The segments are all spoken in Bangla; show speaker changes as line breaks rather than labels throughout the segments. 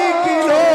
Vicky you.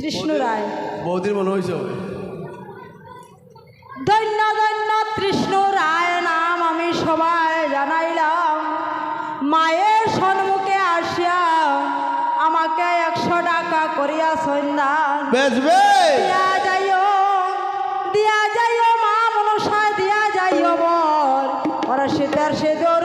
কৃষ্ণ রায়।
বহুদিন মনে হয়েছে
ধন্য ধন্য কৃষ্ণ রায় নাম আমি সবাই জানাইলাম। মায়ের সম্মুখে আসিয়া আমাকে একশো টাকা করিয়া সন্ধান। দিয়া যাইও দিয়া যাইও মা মনসায় দিয়া যাইও বল ওরা শীতের সেদর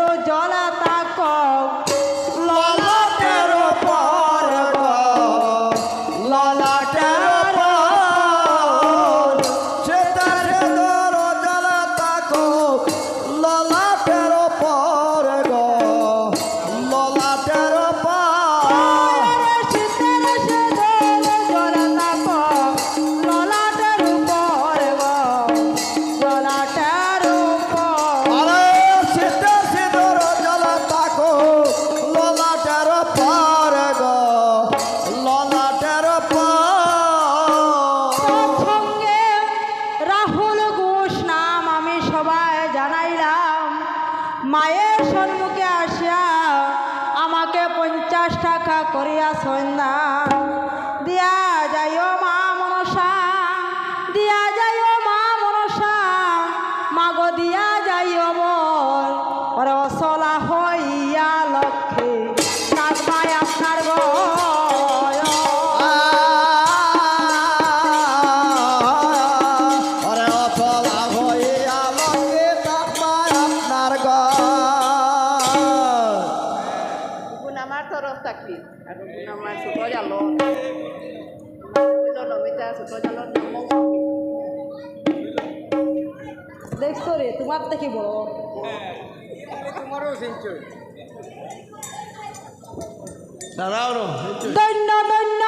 দিয়া যাইও বল ওরে অসলা হইয়া লক্ষ্মী কাকমায় আপনার গয়
ওরে অচলা হয়ে আলোকে তাকমায় আপনার ঘর।
গুণ আমার তরফ থাকি। আৰু
দেখছ রে তোমার থেকে বড়।
দাঁড়াও
দৈন্য দৈন্য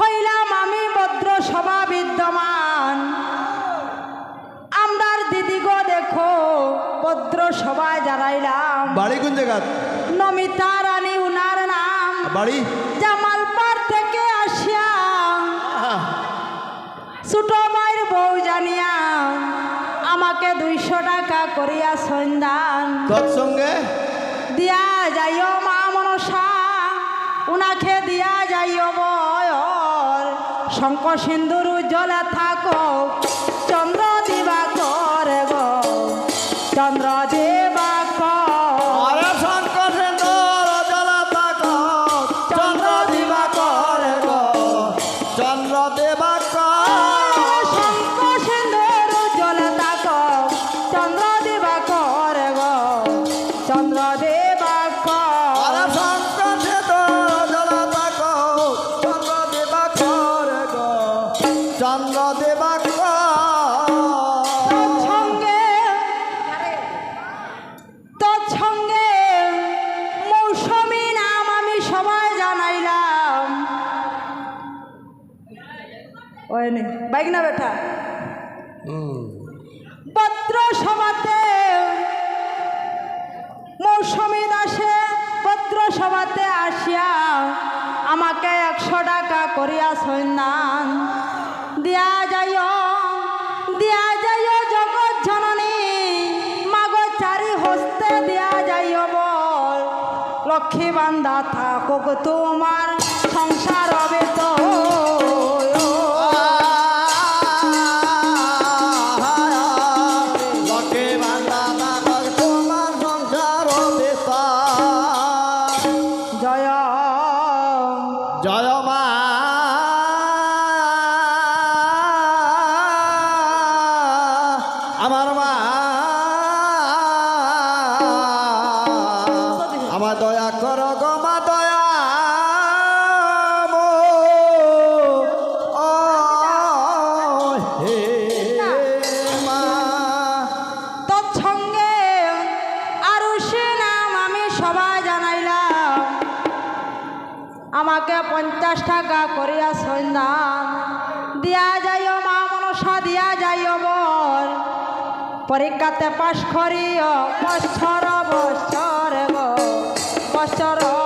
হইলাম আমি ভদ্র সভা বিদ্যমান। আমরার দিদি গো দেখো ভদ্র সভায় জানাইলাম
বাড়ি কোন জায়গা?
নমিতা রানী উনার নাম।
বাড়ি?
জামালপাড় থেকে আসিয়া ছোট মায়ের বউ জানিয়া আমাকে দুইশো টাকা করিয়া সন্ধান।
তৎসঙ্গে?
দিয়া যাইও মা মনসা উনাকে দিয়া যাইও বয়র শঙ্খ সিন্দুর জলে থাকো চন্দ্র দিবা করে গো দিবা
শঙ্কর চন্দ্র দিবা
ওই নে বাইক না বেটা? পত্র সভাতে মৌসুমী দাসে পত্র সভাতে আসিয়া আমাকে একশো টাকা করিয়া সন্ধান দিয়া যাইও দিয়া যাইও জগৎ জননী মাগো চারি হস্তে দিয়া যাইও বল। লক্ষ্মী বান্দা থাকুক তোমার সংসার হবে পঞ্চাশ টাকা করিয়া সন্ধান। দিয়া যাইও মা মনসা, দিয়া যাইও বর। পরীক্ষাতে পাশ করিও
বছর বছর গো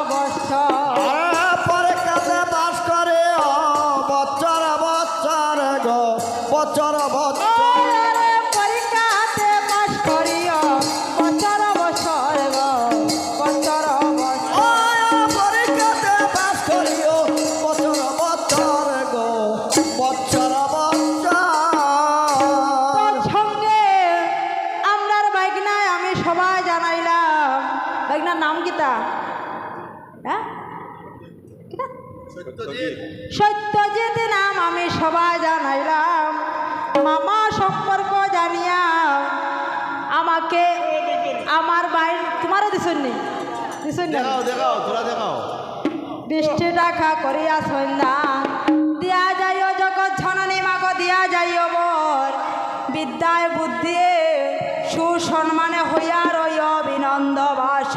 সত্যজিৎ। নাম আমি সবাই জানাইলাম। মামা সম্পর্ক জানিয়া আমাকে আমার বাইর তোমারও দিছুন? দিছুন? বৃষ্টি টাকা করিয়া সন্ধান দিয়া যাইও জগৎ জননী মাগ দিয়া যাইও বর। বিদ্যায় বুদ্ধি সুসম্মানে হইয়া রইয় বিনন্দ বাস